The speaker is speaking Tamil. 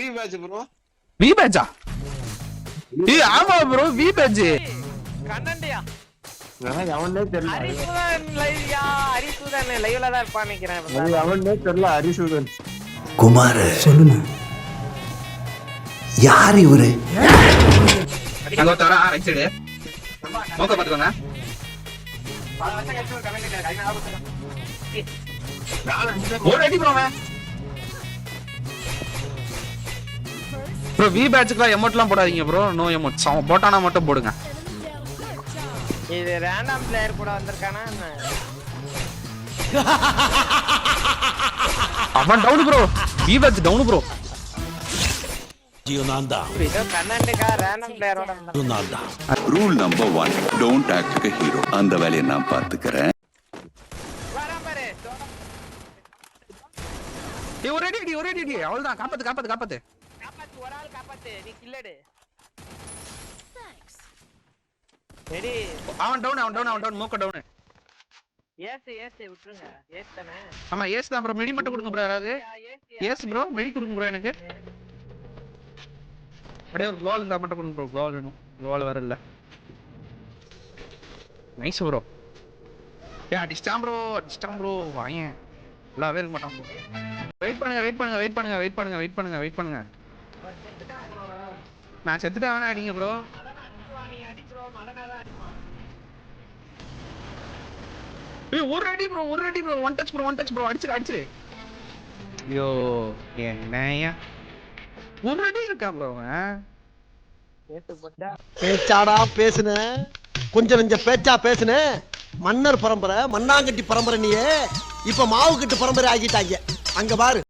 வி பேட்ச் ப்ரோ வி பேட்சா ஏய் ஆமா ப்ரோ வி பேட்ச் கண்ணண்டியா எனக்கு அவனே தெரியல. ஹரிசுதன் லைவ்யா? ஹரிசுதன் லைவ்ல தான் இருப்பான்னு நினைக்கிறேன் இப்ப எனக்கு அவனே தெரியல ஹரிசூதன். குமார் சொல்லுங்க. யார் இவரு? அங்க தர ரைட் சைடு மோக்க பாத்துக்கோங்க ஒரு அடி ப்ரோ ப்ரோ வி பேட்சுக்குலாம் எமௌண்ட்லாம் போடாதீங்க ப்ரோ நோ எமௌண்ட் போட்டானா மட்டும் போடுங்க. இது ரேண்டம் பிளேயர் கூட வந்திருக்கானா? அவன் down bro V batch down bro rule number one don't act hero அந்த வேலையை நான் பார்த்துக்கிறேன். ஒரு அடி ஒரு அடி. அவ்வளவுதான். காப்பாத்து காப்பாத்து காப்பாத்து. காப்பாத்து ஒரு ஆள் காப்பாத்து. நீ கில்லடு ரெடி. அவன் டவுன் அவன் டவுன் அவன் டவுன் மோக்க டவுன் விட்டுருங்க. தானே? ஆமா ஏஸ் தான் ப்ரோ மெடி மட்டும் கொடுங்க ப்ரோ யாராவது? ஏசு எஸ் ப்ரோ மெடி கொடுங்க ப்ரோ எனக்கு. அப்படியே ஒரு க்ளோல் இருந்தா மட்டும் கொடுங்க ப்ரோ க்ளோல் வேணும். க்ளோல் வர இல்ல. நைஸ் ப்ரோ ஏ அடிச்சிட்டான் ப்ரோ அடிச்சிட்டான் ப்ரோ வாயேன். எல்லாவே இருக்க மாட்டான் ப்ரோ வெயிட் பண்ணுங்க வெயிட் பண்ணுங்க வெயிட் பண்ணுங்க வெயிட் பண்ணுங்க வெயிட் பண்ணுங்க வெயிட் பண்ணுங்க. நான் செத்துட்டேன் வேணா அடிங்க ப்ரோ ஏய் ஒரு அடி ப்ரோ ஒரு அடி bro one touch bro one touch bro அடிச்சிரு அடிச்சிரு ஐயோ என்னையா ஒரு அடி இருக்கா ப்ரோ பேச்சாடா பேசுன. கொஞ்சம் நெஞ்ச பேச்சா பேசுன. மன்னர் பரம்பரை மண்ணாங்கட்டி பரம்பரை நீயே. இப்ப மாவு கட்டு பரம்பரை ஆகிட்டாங்க. அங்க பாரு.